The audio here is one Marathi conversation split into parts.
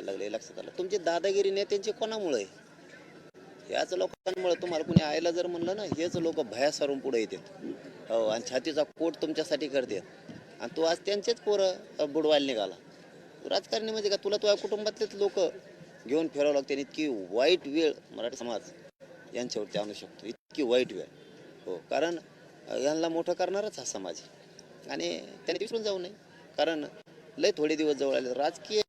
निघायला लागले लक्षात आलं. तुमची दादागिरी नेत्यांची कोणामुळे? आहे लोकांमुळे तुम्हाला कुणी आयला जर म्हणलं ना हेच लोक भया सारून पुढे येतात हो आणि छातीचा कोट तुमच्यासाठी करतात आणि तू आज त्यांचेच पोरं बुडवायला निघाला. राजकारणी म्हणजे का तुला तुझ्या कुटुंबातलेच लोक घेऊन फिरावं लागते. आणि इतकी वाईट वेळ मराठी समाज यांच्यावरती आणू शकतो. इतकी वाईट वेळ. हो कारण यांना मोठं करणारच हा समाज. आणि त्याने विसरून जाऊ नये. कारण लय थोडे दिवस जवळ आले. राजकीय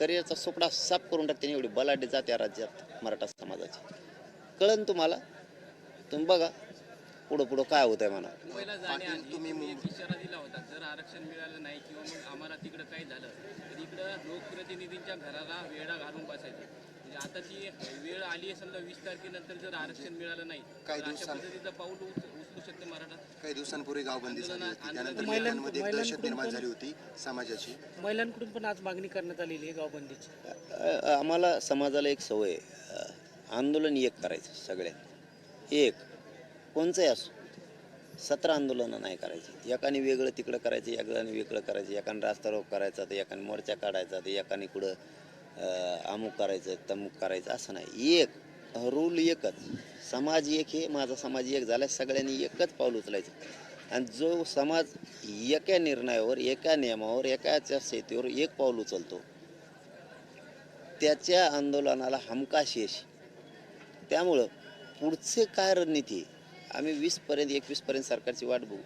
करिअरचा सोपडा साफ करून टाकते एवढी बलाढ्य जात या राज्यात मराठा समाजाची. कळन तुम्हाला? तुम्ही बघा पुढं पुढं काय होत आहे म्हणा तुम्ही इशारा दिला होता जर आरक्षण मिळालं नाही किंवा मग आम्हाला तिकडं काही झालं तर इकडं लोकप्रतिनिधींच्या घराला वेळा घालून बसायचं. म्हणजे आता ती वेळ आली आहे समजा वीस तारखेनंतर जर आरक्षण मिळालं नाही अशा दिवसांनी. पद्धतीचं पाऊल काही दिवसांपूर्वी गावबंदी झाली होती. त्यानंतर महिलां- महिलांमध्ये एक दहशत निर्माण झाली होती समाजाची. महिलांकडून पण आज मागणी करण्यात आलेली आहे गावबंदीची. आम्हाला समाजाला एक सवय आहे. आंदोलन एक करायचं सगळ्यात. एक कोणचंही असो. सतरा आंदोलनं नाही करायची. एकाने वेगळं तिकडं करायचं एकाने वेगळं करायचं. एकाने रास्ता रोक करायचा तर एकाने मोर्चा काढायचा तर एकाने कुठं अमुक करायचं तमुक करायचं असं नाही. एक रूल एकच. समाज एक हे माझा समाज एक झाला सगळ्यांनी एकच पाऊल उचलायचं. आणि जो समाज एका निर्णयावर एका नियमावर एकाच्या शेतीवर एक पाऊल उचलतो त्याच्या आंदोलनाला हमखास यश त्यामुळं पुढचे काय रणनीती? आम्ही वीसपर्यंत एकवीसपर्यंत सरकारची वाट बघू.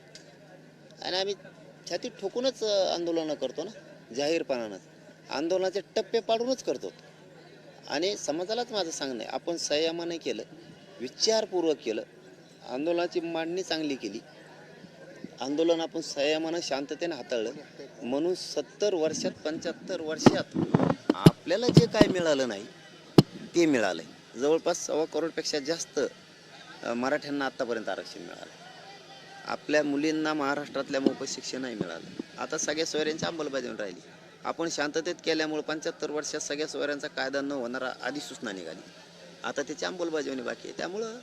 आणि आम्ही छाती ठोकूनच आंदोलनं करतो ना जाहीरपणानं. आंदोलनाचे टप्पे पाडूनच करतो. आणि समाजालाच माझं सांगणं आहे. आपण संयमाने केलं विचारपूर्वक केलं आंदोलनाची मांडणी चांगली केली. आंदोलन आपण संयमानं शांततेने हाताळलं. म्हणून सत्तर वर्षात पंच्याहत्तर वर्षात आपल्याला जे काय मिळालं नाही ते मिळालं आहे जवळपास सव्वा करोडपेक्षा जास्त मराठ्यांना आत्तापर्यंत आरक्षण मिळालं आपल्या मुलींना महाराष्ट्रातल्या मोफत शिक्षण नाही मिळालं. आता सगळ्या सोयऱ्यांची अंमलबजावणी राहिली. आपण शांततेत केल्यामुळे पंच्याहत्तर वर्षात सगळ्या सोयऱ्यांचा कायदा न होणारा आधी सूचना निघाली. आता त्याची अंमलबजावणी बाकी आहे. त्यामुळं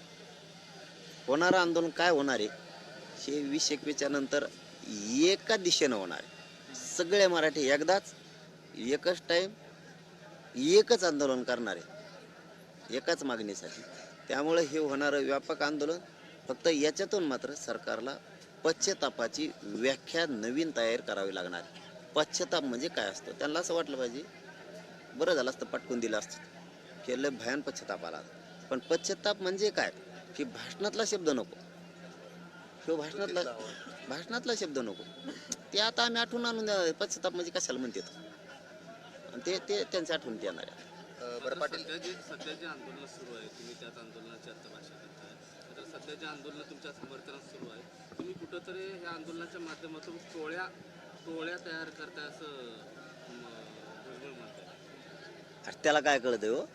होणारं आंदोलन काय होणार आहे हे वीस एकवीसच्या नंतर एका दिशेनं होणार आहे. सगळे मराठी एकदाच एकच टाईम एकच आंदोलन करणार आहे एकाच मागणीसाठी. त्यामुळे हे होणारं व्यापक आंदोलन फक्त याच्यातून मात्र सरकारला पश्चतापाची व्याख्या नवीन तयार करावी लागणार आहे. पश्चाताप म्हणजे काय असतं? त्यांना असं वाटलं पाहिजे बरं झालं असतं पटकून दिलं असतं. केलं भयान पश्चाताप आला. पण पश्चाताप म्हणजे काय? की भाषणातला शब्द नको. किंवा भाषणातला भाषणातला शब्द नको. ते आता आम्ही आठवून आणून देणार पश्चाताप म्हणजे कशाला म्हणतात? आणि ते ते त्यांच्या आठवणीत येणार आहे. बरं पाटील. सध्या जे सध्या जे आंदोलन सुरू आहे तुम्ही त्याच आंदोलनाची आता भाषा करताय. तर सध्या जे आंदोलन तुमच्या समर्थनात सुरू आहे तुम्ही कुठंतरी ह्या आंदोलनाच्या माध्यमातून टोळ्या टोळ्या तयार करताय असं भुजबळ अरे त्याला काय कळतंय हो?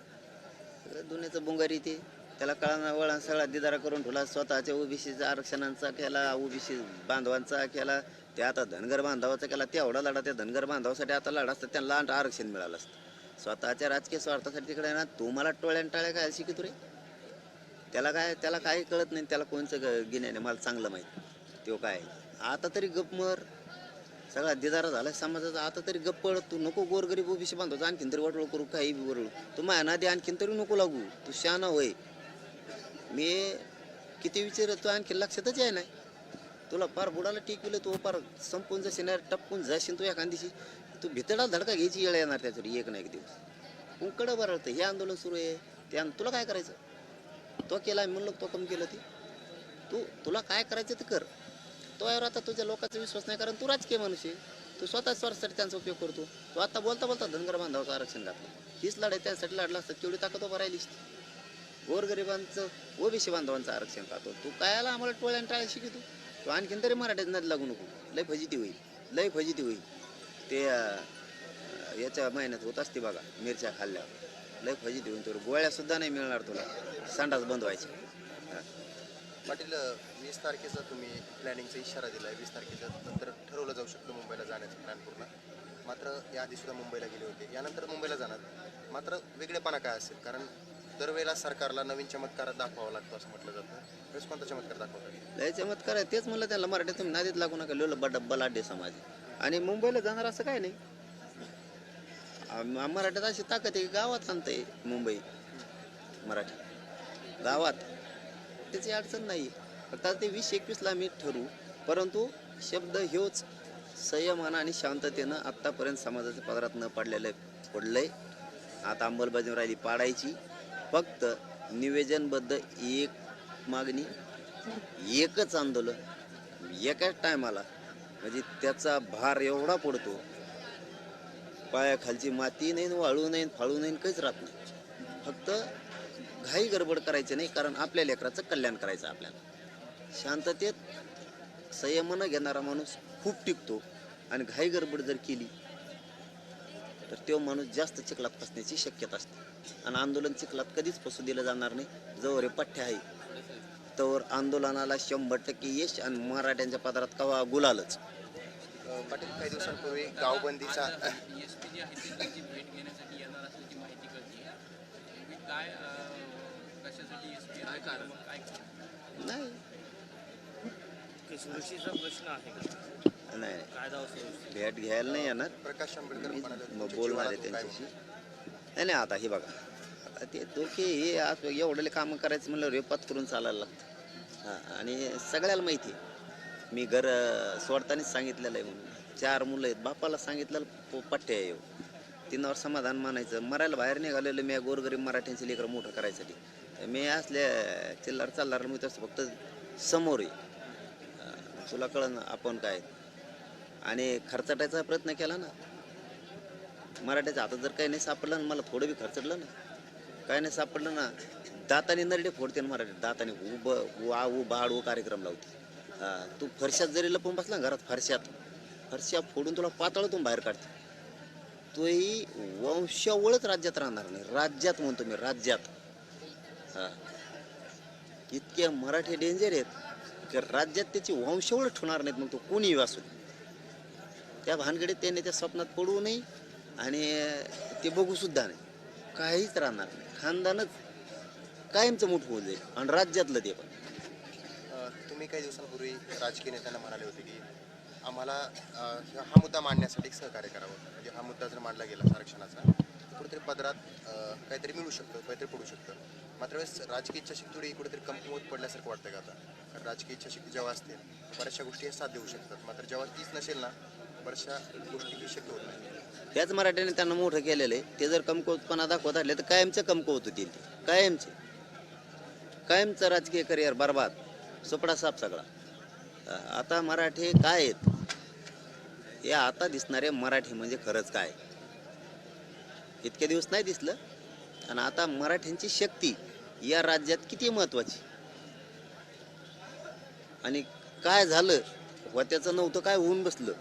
दुनियाचं बुंगारी ते. त्याला कळाना वळण सगळा दिदारा करून ठेवला स्वतःच्या ओबीसीचा आरक्षणांचा केला ओबीसी बांधवांचा केला ते आता धनगर बांधवाचा केला तेवढा लढा त्या धनगर बांधवासाठी आता लढा असतं त्यांना आरक्षण मिळालं असतं. स्वतःच्या राजकीय स्वार्थासाठी तिकडे आहे ना तुम्हाला टोळ्यान टाळ्या काय शिकित रे? त्याला काय त्याला काही कळत नाही त्याला कोणचं ग- गिन्याने मला चांगलं माहीत. तो काय आता तरी गप मर. सगळा दिदारा झाला. समाजाचा आता तरी गप्प तू नको गोरगरीब ओबीसी बांधतो आणखीन तरी वटळ करू काही बी वरळू तू माझ्या नादी आणखीन तरी नको लागू. तू शहाणा होय. मी किती विचार तू आणखीन लक्षातच आहे नाही. तुला फार बुडाला टिकविलं तू फार संपून जशी नाही टपकून जाशील तू एखाद दिवशी. तू भितडा धडका घ्यायची येळ येणार त्याच्यावर एक ना एक दिवस. कुंकडं बरं हे आंदोलन सुरू आहे. ते तुला काय करायचं? तो केला म्हणलं तो कम केलं ते. तू तुला काय करायचं ते कर. तो यावर आता तुझ्या लोकांचा विश्वास नाही कारण तू राजकीय मनुष्य आहे. तू स्वतः स्वार्थासाठी त्यांचा उपयोग करतो. तू आता बोलता बोलता धनगर बांधवाचं आरक्षण घातलं हीच लढाई त्यासाठी लढला असतं तेवढी ताकद उभा राहिलीस गोरगरिबांचं ओबीसी बांधवांचं आरक्षण खातो तू कायला आम्हाला टोळ्यान टाळ्या शिकतो तू आणखीन तरी मराठीत नदी लागू नको. लय फजिती होईल. लय फजिती होईल. ते याच्या महिन्यात होत असते बघा मिरच्या खाल्ल्यावर. लय फजिती होईल. तुला गोळ्यासुद्धा नाही मिळणार तुला. संडास बंद व्हायचे. पाटील वीस तारखेचा तुम्ही प्लॅनिंगचा इशारा दिला आहे वीस तारखेच्या नंतर ठरवलं जाऊ शकतं मुंबईला जाण्याचं प्लॅन पूर्ण. मात्र याआधी सुद्धा मुंबईला गेले होते. यानंतर मुंबईला जाणार. मात्र वेगळेपणा काय असेल? कारण दरवेळेला सरकारला नवीन चमत्कार दाखवावा लागतो असं म्हटलं जातं. वेळेस कोणता चमत्कार दाखवतात लय चमत्कार आहे. तेच म्हणलं त्याला मराठीतून तुम्ही नादीत लागू नका. लिहिलं बड बलाढ्य समाज. आणि मुंबईला जाणार असं काय नाही? आम- मराठ्यात अशी ताकद आहे की गावात सांगते मुंबई. मराठी. गावात. त्याची अडचण नाही. आता ते वीस एकवीसला आम्ही ठरवू. परंतु शब्द ह्योच संयमानं आणि शांततेनं आत्तापर्यंत समाजाच्या पदरात न पडलेलं आहे आता अंमलबजावणी राहिली पाडायची. फक्त निवेदनबद्ध एक मागणी एकच आंदोलन. एकाच टायमाला म्हणजे त्याचा भार एवढा पडतो. पायाखालची माती नाही वाळू नाही फाळू नाही काहीच राहत नाही. फक्त घाई गडबड करायची नाही कारण आपल्या लेकराचं कल्याण करायचं आपल्याला. शांततेत संयमानं घेणारा माणूस खूप टिकतो आणि घाई गडबड जर केली तर तो माणूस जास्त चिखलात फसण्याची शक्यता असते. आणि आंदोलन चिखलात कधीच फसू दिलं जाणार नाही. जवळ हे पठ्य आहे. तर आंदोलनाला शंभर टक्के यश आणि मराठ्यांच्या पदरात कवा गुलालच पाटील काही दिवसांपूर्वी गावबंदीचा काय कशासाठी एस पी काय कारण? काय नाही. सुरक्षेचा प्रश्न आहे का? नाही. कायदा भेट घ्यायला नाही येणार. प्रकाश आंबेडकर मग बोलणार आहे त्यांच्याशी. नाही नाही आता हे बघा. आता ते दोघे हे आज एवढे कामं करायचं म्हणलं रेपात करून चालायला लागतं. हां आणि सगळ्याला माहिती आहे. मी घर सोडतानाच सांगितलेलं आहे म्हणून. चार मुलं आहेत. बापाला सांगितलेलं प- पठ्य आहे ह्यो. तिनावर समाधान मानायचं. मरायला बाहेर निघालेलं मी गोरगरीब मराठ्यांचे लेकरं मोठं करायसाठी. मी असल्या चिल्लार चालणार मी तसं फक्त समोर आहे. तुला कळलं ना आपण काय आणि खर्चाटायचा प्रयत्न केला ना. मराठ्याच्या हातात जर काही नाही सापडलं ना मला थोडं बी खर्चडलं ना. काय नाही सापडलं ना दाताने नरडे फोडते ना मराठी दाताने उब वा उ बाड उ कार्यक्रम लावते. तू फरशात जरी लपून बसला घरात फरशात फरशा फोडून तुला पातळतून बाहेर काढते. तोही वंशावळच राज्यात राहणार नाही. राज्यात म्हणतो मी राज्यात. हा. इतके मराठी डेंजर आहेत की राज्यात त्याची वंशावळ ठेवणार नाहीत मग तो कोणीही असू दे. त्या भानगडीत त्याने त्या स्वप्नात पडू नये आणि ते बघूसुद्धा नाही. काहीच राहणार नाही. खानदानच कायमचं मोठं होऊन जाईल. आणि राज्यातलं ते पण. तुम्ही काही दिवसांपूर्वी राजकीय नेत्यांना म्हणाले होते की आम्हाला हा मुद्दा मांडण्यासाठी सहकार्य करावं. म्हणजे हा मुद्दा जर मांडला गेला आरक्षणाचा तर कुठेतरी पदरात काहीतरी मिळू शकतं काहीतरी पडू शकतं. मात्र वेळेस राजकीय इच्छाशक्ती थोडी कुठेतरी कमकुवत पडल्यासारखं वाटतं का आता? कारण राजकीय इच्छाशक्ती जेव्हा असते बऱ्याचशा गोष्टी हे साथ देऊ शकतात. मात्र जेव्हा तीच नसेल ना बऱ्याचशा गोष्टी ही शक्य होत नाही. त्याच मराठ्याने त्यांना मोठं केलेलं आहे. ते जर कमकुवतपणा दाखवत आले तर कायमचं कमकुवत होतील ते. कायमचे. कायमचं राजकीय करिअर बरबाद. सुपडा साप सगळा. आता मराठी काय आहेत? हे आता दिसणारे मराठी म्हणजे खरंच काय? इतके दिवस नाही दिसलं. आणि आता मराठ्यांची शक्ती या राज्यात किती महत्वाची? आणि काय झालं? व त्याचं नव्हतं काय होऊन बसलं?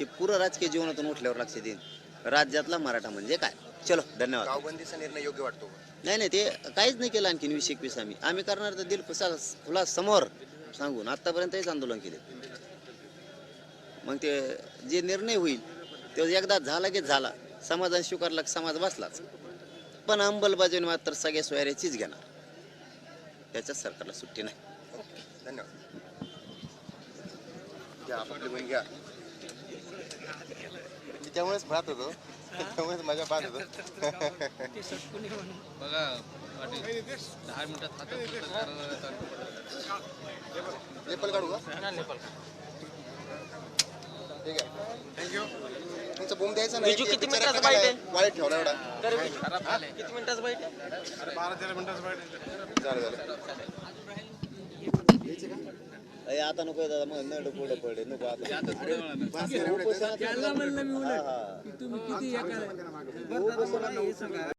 हे पुरं राजकीय जीवनातून उठल्यावर लक्षात येईल. राज्यातला मराठा म्हणजे काय? चलो धन्यवाद. गावबंदीचा निर्णय योग्य वाटतो? नाही नाही ते काहीच नाही केलं आणखीन वीस एकवीस आम्ही. आम्ही करणार तर दिल खुला समोर सांगून आतापर्यंत हेच आंदोलन केले. मग ते जे निर्णय होईल तो एकदा झाला की झाला. समाजाने स्वीकारला की समाज बसलाच. पण अंमलबजावणी मात्र सगळ्या सोयऱ्याचीच घेणार. त्याच्यात सरकारला सुट्टी नाही. धन्यवाद. त्यामुळेच पाहत होतो. त्यामुळेच माझ्या पाहत होतो. बघा पाटील दहा मिनिटात हातात. लेपल काढू का? ठीक आहे थँक्यू तुमचं बूम द्यायचं नाही किती मिनिटाचं बाईट वाईट ठेवला एवढा. खराब झालंय झालं झालं. अय, आता नको दादा मग नड पुढे पडे नको आता. त्याला म्हणलं मी उलट. की तुम्ही किती एका बरं दादा मला हे सांगा.